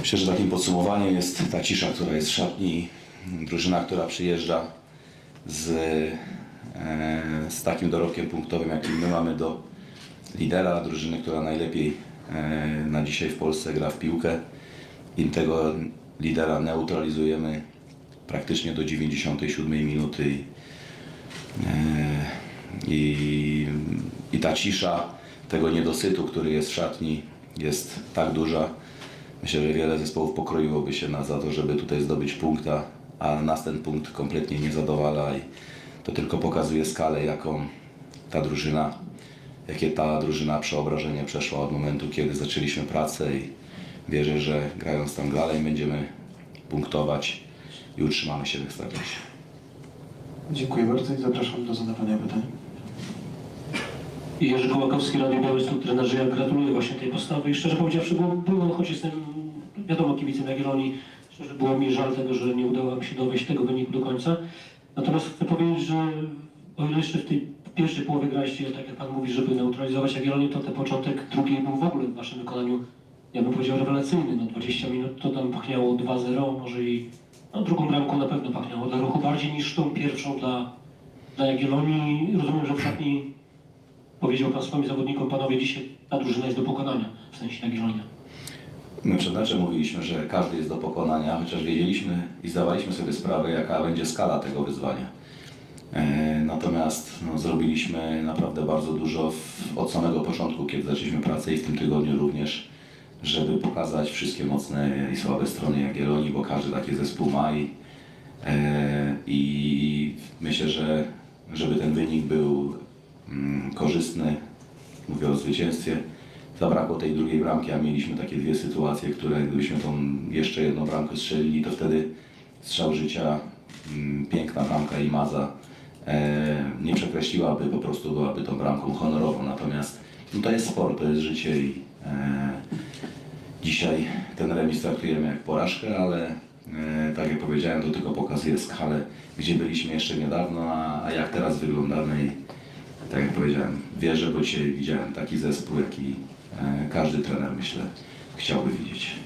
Myślę, że takim podsumowaniem jest ta cisza, która jest w szatni. Drużyna, która przyjeżdża z, e, z takim dorobkiem punktowym, jaki my mamy do lidera, drużyny, która najlepiej e, na dzisiaj w Polsce gra w piłkę. I tego lidera neutralizujemy praktycznie do 97 minuty. I, e, i, I ta cisza tego niedosytu, który jest w szatni, jest tak duża. Myślę, że wiele zespołów pokroiłoby się na za to, żeby tutaj zdobyć punkta, a nas ten punkt kompletnie nie zadowala i to tylko pokazuje skalę, jaką ta drużyna, jakie ta drużyna przeobrażenie przeszła od momentu, kiedy zaczęliśmy pracę i wierzę, że grając tam dalej będziemy punktować i utrzymamy się w Ekstraklasie. Dziękuję bardzo i zapraszam do zadawania pytań. Jerzy Kołakowski, Radio Białystok, trenerzy, ja gratuluję właśnie tej postawy i szczerze powiedziawszy, było, było choć jestem, wiadomo, kibicem Jagiellonii, szczerze było mi żal tego, że nie udało mi się dowieść tego wyniku do końca. Natomiast chcę powiedzieć, że o ile jeszcze w tej pierwszej połowie graliście, tak jak Pan mówi, żeby neutralizować Jagiellonię, to ten początek drugiej był w ogóle w Waszym wykonaniu, ja bym powiedział, rewelacyjny. No 20 minut to tam pachniało 2-0, może i no, drugą bramką na pewno pachniało dla ruchu bardziej niż tą pierwszą dla, dla Jagiellonii. Rozumiem, że w szatni Powiedział Pan swoim zawodnikom, panowie, dzisiaj ta drużyna jest do pokonania, w sensie Jagiellonia. My przed meczem mówiliśmy, że każdy jest do pokonania, chociaż wiedzieliśmy i zdawaliśmy sobie sprawę, jaka będzie skala tego wyzwania. E, Natomiast no, zrobiliśmy naprawdę bardzo dużo w, od samego początku, kiedy zaczęliśmy pracę i w tym tygodniu również, żeby pokazać wszystkie mocne i słabe strony Jagiellonii, bo każdy taki zespół ma i, e, i myślę, że żeby ten wynik był korzystny, mówię o zwycięstwie, zabrakło tej drugiej bramki, a mieliśmy takie dwie sytuacje, które gdybyśmy tą jeszcze jedną bramkę strzelili, to wtedy strzał życia, mm, piękna bramka i Maza e, nie przekreśliłaby, po prostu byłaby tą bramką honorową. Natomiast no to jest sport, to jest życie i e, dzisiaj ten remis traktujemy jak porażkę, ale e, tak jak powiedziałem, to tylko pokazuje skalę, gdzie byliśmy jeszcze niedawno, a, a jak teraz wyglądamy tak jak powiedziałem, wierzę, bo dzisiaj widziałem taki zespół, jaki e, każdy trener, myślę, chciałby widzieć.